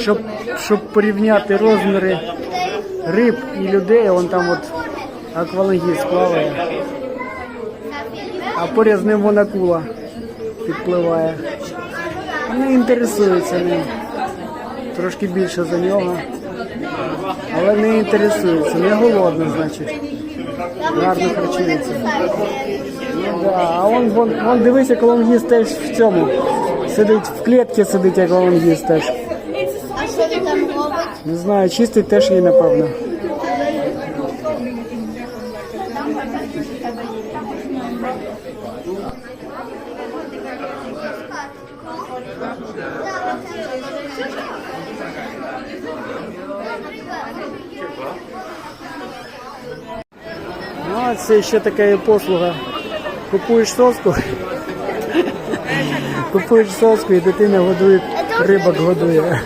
щоб, щоб порівняти розміри риб і людей, вон там от аквалангіст плаває. А поряд з ним вон акула підпливає. Вони інтересуються ним. Трошки більше за нього. Але не інтересуються, не голодно, значить. Гарно харчується. Ну, да. А он, вон, вон дивись, аквалангіст теж в цьому. Сидить в клітці сидить аквалангіст теж. Що він там робить? Не знаю, чистить теж її, напевно. Ну, а це ще така є послуга. Купуєш соску, купуєш соску і дитина годує, рибок годує.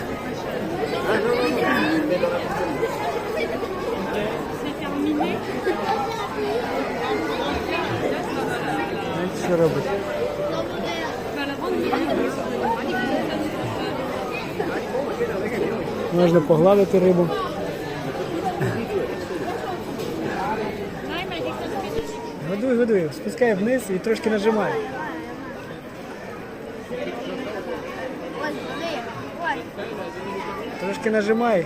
Що робить? Можна погладити рибу. Годуй, годуй, спускай вниз і трошки нажимай. Трошки нажимай.